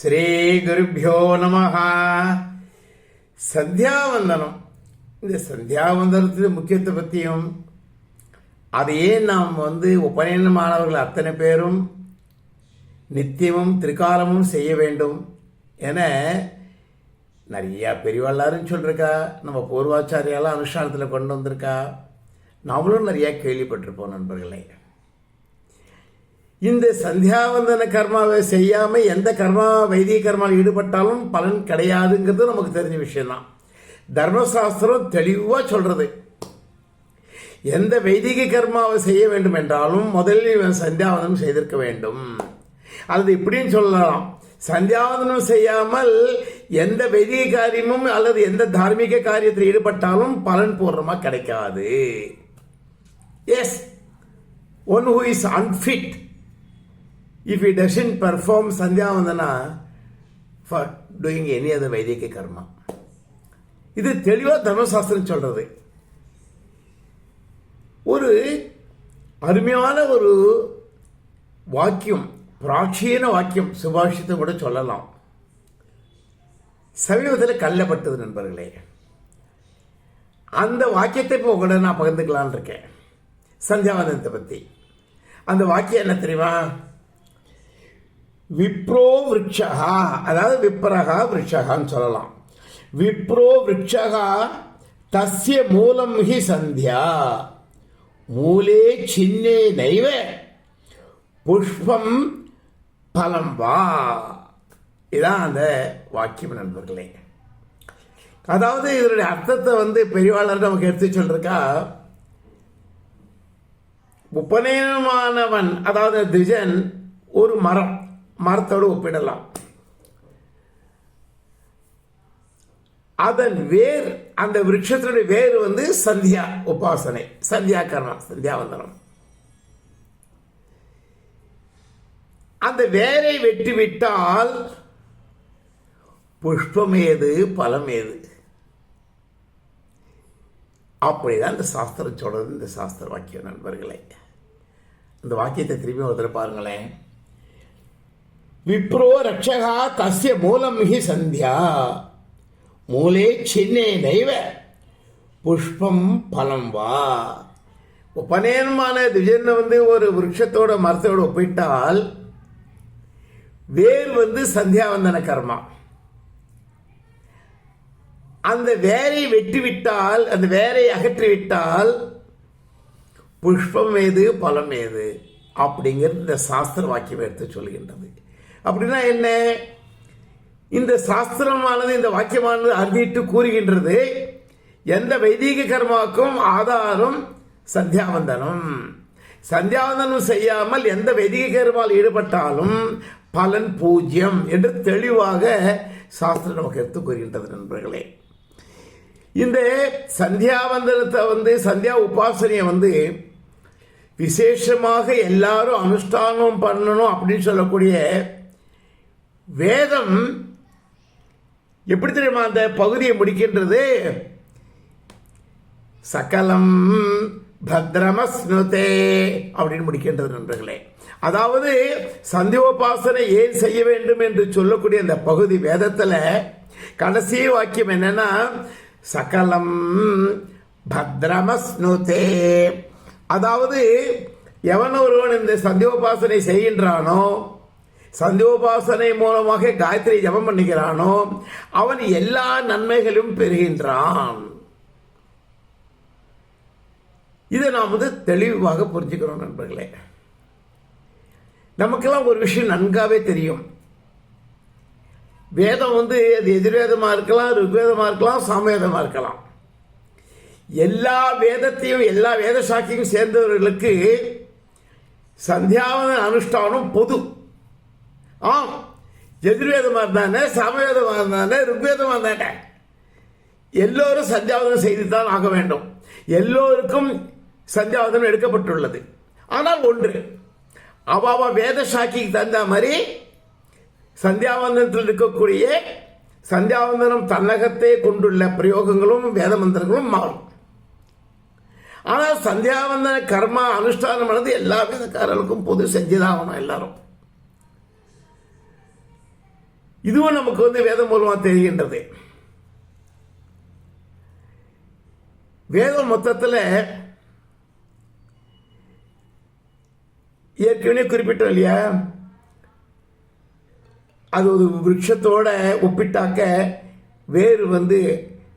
ஸ்ரீ குருப்பியோ நம சந்தியாவந்தனம். இந்த சந்தியாவந்தனத்தின் முக்கியத்துவ பற்றியும் அதையே நாம் வந்து உபநயன மாணவர்கள் அத்தனை பேரும் நித்தியமும் திரிகாலமும் செய்ய வேண்டும் என நிறையா பெரியவள்ளாருன்னு சொல்லியிருக்கா நம்ம பூர்வாச்சாரியாலாம் அனுஷ்டானத்தில் கொண்டு வந்திருக்கா. நாமளும் நிறையா கேள்விப்பட்டிருப்போம் நண்பர்களே. இந்த சந்தியாவந்தன கர்மாவை செய்யாம எந்த கர்மா வைதிக கர்மாவில் ஈடுபட்டாலும் பலன் கிடையாதுங்கிறது நமக்கு தெரிஞ்ச விஷயம்தான். தர்மசாஸ்திரம் தெளிவாக சொல்றது. எந்த வைதிக கர்மாவை செய்ய வேண்டும் என்றாலும் முதலில் இவன் சந்தியாவந்தனம் செய்திருக்க வேண்டும். அல்லது இப்படின்னு சொல்லலாம். சந்தியாவந்தனம் செய்யாமல் எந்த வைதிக காரியமும் அல்லது எந்த தார்மீக காரியத்தில் ஈடுபட்டாலும் பலன் பூர்ணமா கிடைக்காது. Yes one who is unfit if he doesn't perform sandhyavandana for doing any other வைதிக கர்மா இது தெளிவாக தர்மசாஸ்திரம் சொல்றது. ஒரு அருமையான ஒரு வாக்கியம் பிராச்சீன வாக்கியம் சுபாஷித்தை கூட சொல்லலாம். சமீபத்தில் கல்லப்பட்டது நண்பர்களே. அந்த வாக்கியத்தை இப்போ உங்களோட நான் பகிர்ந்துக்கலான் இருக்கேன். சந்தியாவந்தனத்தை பற்றி அந்த வாக்கியம் என்ன தெரியுமா? விப்ரோ விரட்சகா. அதாவது விப்ரகா விரட்சகான்னு சொல்லலாம். விப்ரோ விரட்சகா தஸ்ய மூலம் ஹி சந்தியா. மூலே சின்னே நைவ. புஷ்பம் பலம் வா. இதான் அந்த வாக்கியம் நண்பர்களே. அதாவது இதனுடைய அர்த்தத்தை வந்து பெரியவாளர் நமக்கு எடுத்து சொல்றக்கா உபநயனமானவன் அதாவது திஜன் ஒரு மரம். மரத்தோடு ஒப்பிடலாம். அதன் வேர் அந்த விருட்சத்தினுடைய வேர் வந்து சந்தியா உபாசனை. சந்தியா கர்மம் சந்தியாவந்தனம் அந்த வேரை வெட்டிவிட்டால் புஷ்பம் ஏது பலம் ஏது? அப்படிதான் இந்த சாஸ்திரம் சொல்றது இந்த சாஸ்திர வாக்கியம் நண்பர்களே. இந்த வாக்கியத்தை திரும்பி ஒருத்தர் பாருங்களேன். விப்ரோ ரட்சகா தஸ்ய மூலம் ஹி சந்தியா. மூலே சின்னே நைவ. புஷ்பம் பலம் வா. உபநயனமான திஜனை வந்து ஒரு விருட்சத்தோட மரத்தோட ஒப்பிட்டால் வேர் வந்து சந்தியாவந்தன கர்மா. அந்த வேரை வெட்டிவிட்டால் அந்த வேரை அகற்றிவிட்டால் புஷ்பம் ஏது பலம் ஏது? அப்படிங்கிறது இந்த சாஸ்திர வாக்கியம் எடுத்து சொல்கின்றது. அப்படின்னா என்ன? இந்த சாஸ்திரமானது இந்த வாக்கியமானது அறிவிட்டு கூறுகின்றது எந்த வைதீக கர்மாவுக்கும் ஆதாரம் சந்தியாவந்தனம். சந்தியாவந்தனம் செய்யாமல் எந்த வைதிக கர்மால் ஈடுபட்டாலும் பலன் பூஜ்யம் என்று தெளிவாக சாஸ்திரம் நமக்கு எடுத்து கூறுகின்றது நண்பர்களே. இந்த சந்தியாவந்தனத்தை வந்து சந்தியா உபாசனையை வந்து விசேஷமாக எல்லாரும் அனுஷ்டானம் பண்ணணும் அப்படின்னு சொல்லக்கூடிய வேதம் எப்படி தெரியுமா அந்த பகுதியை முடிக்கின்றது? சகலம் பத்ரமஸ்னுதே அப்படின்னு முடிக்கின்றது நண்பர்களே. அதாவது சந்தியோபாசனை ஏன் செய்ய வேண்டும் என்று சொல்லக்கூடிய அந்த பகுதி வேதத்தில் கடைசி வாக்கியம் என்னன்னா சகலம் பத்ரமஸ்னுதே அதாவது எவன் ஒருவன் இந்த சந்தியோபாசனை செய்கின்றானோ சந்தியோபாசனை மூலமாக காயத்ரி ஜபம் பண்ணுகிறானோ அவன் எல்லா நன்மைகளும் பெறுகின்றான். இதை நாம் வந்து தெளிவாக புரிஞ்சுக்கிறோம் நண்பர்களே. நமக்கெல்லாம் ஒரு விஷயம் நன்காவே தெரியும். வேதம் வந்து அது எதிர்வேதமாக இருக்கலாம் ருக்வேதமாக இருக்கலாம் சாமவேதமாக இருக்கலாம். எல்லா வேதத்தையும் எல்லா வேத சாக்கியும் சேர்ந்தவர்களுக்கு சந்தியாவன அனுஷ்டானம் பொது. ஆம். எதிர்வேதமாக இருந்தானே சமவேதமாக இருந்தானே ருக்வேதமாக இருந்தானே எல்லோரும் சந்தியாவதனம் செய்து தான் ஆக வேண்டும். எல்லோருக்கும் சந்தியாவதனம் எடுக்கப்பட்டுள்ளது. ஆனால் ஒன்று அவாவா வேத சாக்கிக்கு தந்த மாதிரி சந்தியாவந்தனத்தில் இருக்கக்கூடிய சந்தியாவந்தனம் தன்னகத்தை கொண்டுள்ள பிரயோகங்களும் வேத மந்திரங்களும் மாறும். ஆனால் சந்தியாவந்தன கர்மா அனுஷ்டானமானது எல்லா வேதக்காரர்களுக்கும் பொது செஞ்சுதான் ஆகணும் எல்லாரும். இதுவும் நமக்கு வந்து வேதம் மூலமாக தெரிகின்றது. வேதம் மொத்தத்தில் ஏற்கனவே குறிப்பிட்டோம் இல்லையா? அது ஒரு விருட்சத்தோட ஒப்பிட்டாக்க வேறு வந்து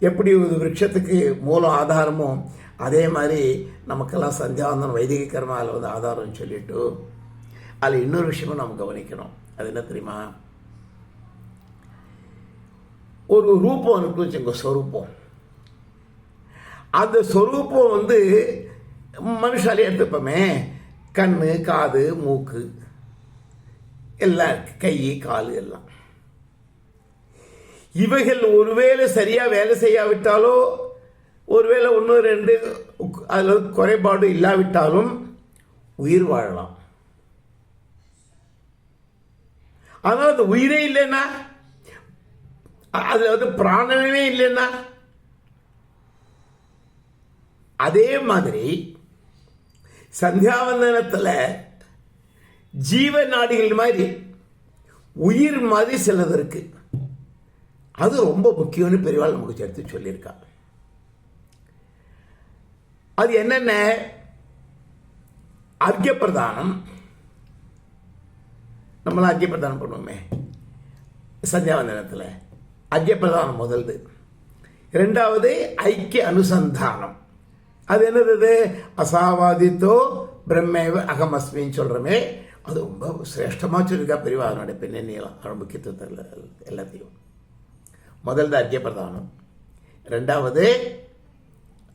எப்படி ஒரு விருட்சத்துக்கு மூலம் ஆதாரமோ அதே மாதிரி நமக்கெல்லாம் சந்தியாவந்தன் வைதிக கர்மாவில் வந்து ஆதாரம்னு சொல்லிட்டு அதில் இன்னொரு விஷயமும் நம்ம கவனிக்கணும். அது என்ன தெரியுமா? ஒரு ரூபம் இருக்கு வச்சுங்க ஸ்வரூபம் அந்த ஸ்வரூபம் வந்து மனுஷாலே எடுத்துப்போமே. கண் காது மூக்கு எல்லாம் இருக்கு. கை கால் எல்லாம். இவைகள் ஒருவேளை சரியாக வேலை செய்யாவிட்டாலோ ஒருவேளை ஒன்று ரெண்டு அதில் குறைபாடு இல்லாவிட்டாலும் உயிர் வாழலாம். ஆனால் அந்த உயிரே இல்லைன்னா அதில் வந்து பிராணனே இல்லைன்னா. அதே மாதிரி சந்தியாவந்தனத்தில் ஜீவ நாடிகள் மாதிரி உயிர் மாதிரி சிலது இருக்கு. அது ரொம்ப முக்கியம்னு பெரியவாள் நமக்கு சேர்த்து சொல்லியிருக்கா. அது என்னென்ன? அர்க்கிய பிரதானம் நம்மளாம் அர்க்கிய பிரதானம் பண்ணுவோமே. சந்தியாவந்தனத்தில். அர்க்கிய முதல்து? ரெண்டாவது ஐக்கிய அனுசந்தானம். அது என்னது அசாவாதித்தோ பிரம்மேவ அகமஸ்மின்னு சொல்கிறோமே அது ரொம்ப சிரேஷ்டமாக சொல்லியிருக்கா பெரியவா அதனுடைய பின்னணியெல்லாம் முக்கியத்துவத்தில் எல்லாத்தையும். முதல்தான் ஐக்கிய பிரதானம். ரெண்டாவது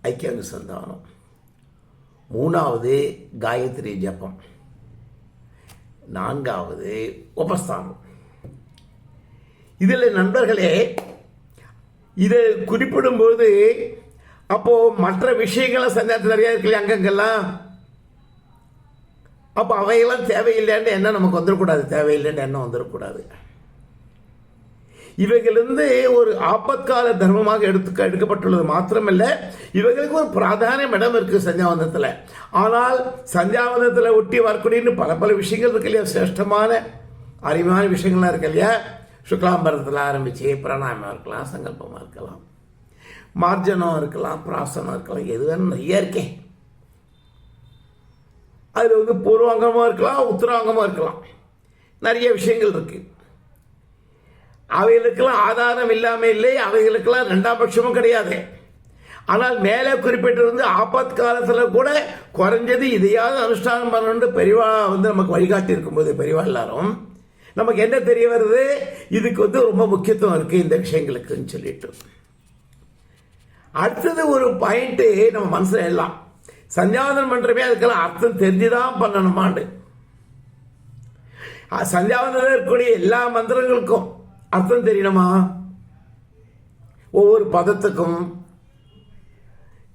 ஐக்கிய அனுசந்தானம். மூணாவது காயத்ரி ஜபம். நான்காவது உபஸ்தானம். இதில் நண்பர்களே இதை குறிப்பிடும்போது அப்போது மற்ற விஷயங்களை சந்தேகத்தில் நிறையா இருக்கு இல்லையா அங்கங்கெல்லாம்? அப்போ அவையெல்லாம் தேவையில்லைன்னு எண்ணம் நமக்கு வந்துடக்கூடாது. தேவையில்லைன்னு எண்ணம் வந்துடக்கூடாது. இவைகளிலிருந்து ஒரு ஆபத்கால தர்மமாக எடுத்து எடுக்கப்பட்டுள்ளது மாத்திரமல்ல இவைகளுக்கு ஒரு பிராதானியம் இடம் இருக்குது சந்தியாவந்தத்தில் ஆனால் சந்தியாவந்தத்தில் ஒட்டி வரக்கூடியன்னு பல பல விஷயங்கள் இருக்கு இல்லையா? சிரேஷ்டமான அருமையான விஷயங்கள்லாம் இருக்கு இல்லையா? சுக்லாம்பரத்தில் ஆரம்பித்து பிராணாயமாக இருக்கலாம் சங்கல்பமாக இருக்கலாம். மார்ஜனம் இருக்கலாம் பிராசனம் இருக்கலாம் எது வேணும் நிறைய இருக்கேன் அதில் வந்து பூர்வாங்கமாக இருக்கலாம் உத்தராங்கமாக இருக்கலாம். நிறைய விஷயங்கள் இருக்கு. அவைகளுக்கெல்லாம் ஆதாரம் இல்லாமல் இல்லை அவைகளுக்கெல்லாம் ரெண்டாம் பட்சமும் கிடையாது. ஆனால் மேலே குறிப்பிட்டிருந்து ஆபத் காலத்தில் கூட குறைஞ்சது இதையாவது அனுஷ்டானம் பண்ணணும்னு பெரியவா வந்து நமக்கு வழிகாட்டி இருக்கும்போது பெரியவா எல்லாரும் நமக்கு என்ன தெரிய வருது? இதுக்கு வந்து ரொம்ப முக்கியத்துவம் இருக்குது இந்த விஷயங்களுக்குன்னு சொல்லிட்டு. அடுத்தது ஒரு பாயிண்ட்டு நம்ம மனசில் எல்லாம். சந்தியாவந்தனம் பண்ணுறமே அதுக்கெல்லாம் அர்த்தம் தெரிஞ்சுதான் பண்ணணுமாண்டு. சந்தியாவந்தனம் இருக்கக்கூடிய எல்லா மந்திரங்களுக்கும் அர்த்தம் தெரியணுமா? ஒவ்வொரு பதத்துக்கும்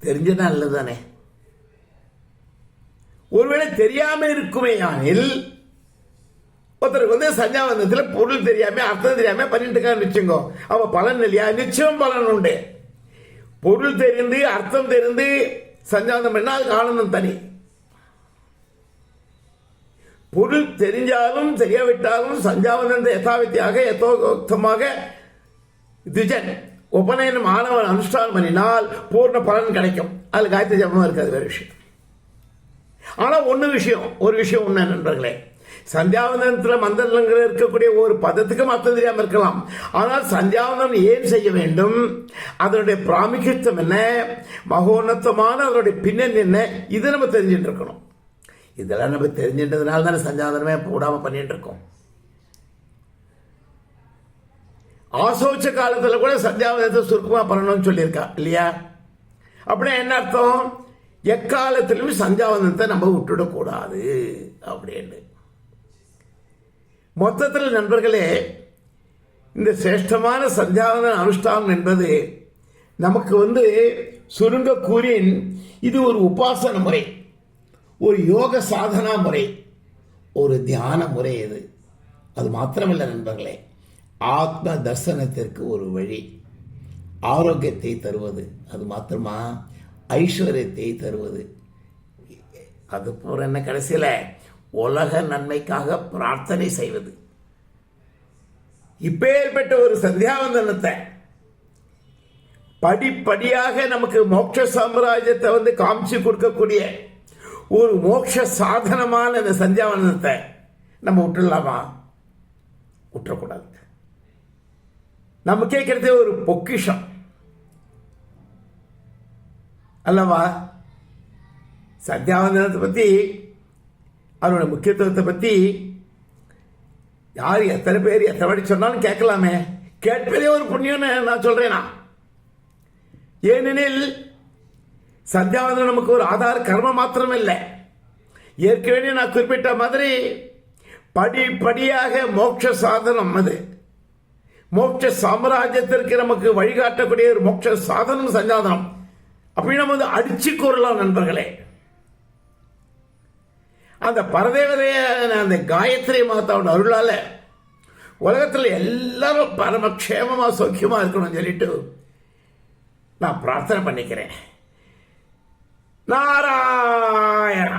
தெரிஞ்சதா நல்லதானே ஒருவேளை தெரியாமல் இருக்குமே ஆனில் ஒருத்தருக்கு வந்து சஞ்சாவந்தத்தில் பொருள் தெரியாம அர்த்தம் தெரியாம பண்ணிட்டு இருக்கான்னு வச்சுங்கோ அவ பலன் இல்லையா? நிச்சயம் பலன் உண்டு. பொருள் தெரிந்து அர்த்தம் தெரிந்து சஞ்சாந்தம் பண்ணா அதுக்கு ஆனந்தம் தனி. பொருள் தெரிஞ்சாலும் தெரியாவிட்டாலும் சஞ்சாவனந்த யதாவித்தியாக யதோக்தமாக திஜன் உபநயனம் ஆனவன் அனுஷ்டானம் பண்ணினால் பூர்ண பலன் கிடைக்கும். அதில் காயத்ரி ஜபமாக இருக்காது வேறு விஷயம். ஆனால் ஒன்று விஷயம் ஒரு விஷயம் ஒன்று நண்பர்களே. சந்தியாவந்தனத்தில் மந்திரங்கள் இருக்கக்கூடிய ஒரு பதத்துக்கும் மற்ற தெரியாமல் இருக்கலாம். ஆனால் சந்தியாவந்தனம் ஏன் செய்ய வேண்டும்? அதனுடைய பிராமுக்கியத்துவம் என்ன? மகோன்னத்தமான அதனுடைய பின்னணி என்ன? இது நம்ம தெரிஞ்சுட்டு இருக்கணும். இதெல்லாம் நம்ம தெரிஞ்சின்றதுனால தானே சஞ்சாதனமே போடாமல் பண்ணிட்டு இருக்கோம். ஆசோச்ச காலத்தில் கூட சந்தியாவதத்தை சுருக்கமாக பண்ணணும்னு சொல்லியிருக்கா இல்லையா? அப்படின்னா என்ன அர்த்தம்? எக்காலத்திலும் சந்தியாவதனத்தை நம்ம விட்டுடக்கூடாது அப்படின்னு. மொத்தத்தில் நண்பர்களே இந்த சிரேஷ்டமான சந்தியாவதன அனுஷ்டானம் என்பது நமக்கு வந்து சுருங்க கூறின் இது ஒரு உபாசன முறை ஒரு யோக சாதனா முறை ஒரு தியான முறை இது. அது மாத்திரமில்லை நண்பர்களே ஆத்ம தர்சனத்திற்கு ஒரு வழி. ஆரோக்கியத்தை தருவது அது மாத்திரமா ஐஸ்வர்யத்தை தருவது. அது போகிற என்ன கடைசியில்? உலக நன்மைக்காக பிரார்த்தனை செய்வது. இப்பேற்பட்ட ஒரு சந்தியாவந்தனத்தை படிப்படியாக நமக்கு மோட்ச சாம்ராஜ்யத்தை வந்து காமிச்சு கொடுக்கக்கூடிய ஒரு மோட்ச சாதனமான இந்த சந்தியாவந்தனத்தை நம்ம விட்டுடலாமா? விட்டுறக்கூடாது. நம்ம கேட்கறது ஒரு பொக்கிஷம். அல்லவா? சந்தியாவந்தனத்தை பற்றி அதனோட முக்கியத்துவத்தை பற்றி யார் எத்தனை பேர் எத்தனை வாட்டி சொன்னாலும் கேட்கலாமே. கேட்பதே ஒரு புண்ணியம்னு நான் சொல்றேனா? ஏனெனில் சந்தியாவந்தனம் நமக்கு ஒரு ஆதார கர்மம் மாத்திரம் இல்லை ஏற்கனவே நான் குறிப்பிட்ட மாதிரி படிப்படியாக மோட்ச சாதனம் அது. மோட்ச சாம்ராஜ்யத்திற்கு நமக்கு வழிகாட்டக்கூடிய ஒரு மோட்ச சாதனம் சஞ்சாதனம். அப்படின்னு நம்ம வந்து அடிச்சு கூறலாம் நண்பர்களே. அந்த பரதேவதைய அந்த காயத்ரி மாதாவோட அருளால் உலகத்தில் எல்லாரும் பரமக்ஷேமமாக சௌக்கியமாக இருக்கணும்னு சொல்லிட்டு நான் பிரார்த்தனை பண்ணிக்கிறேன். நாராயணா!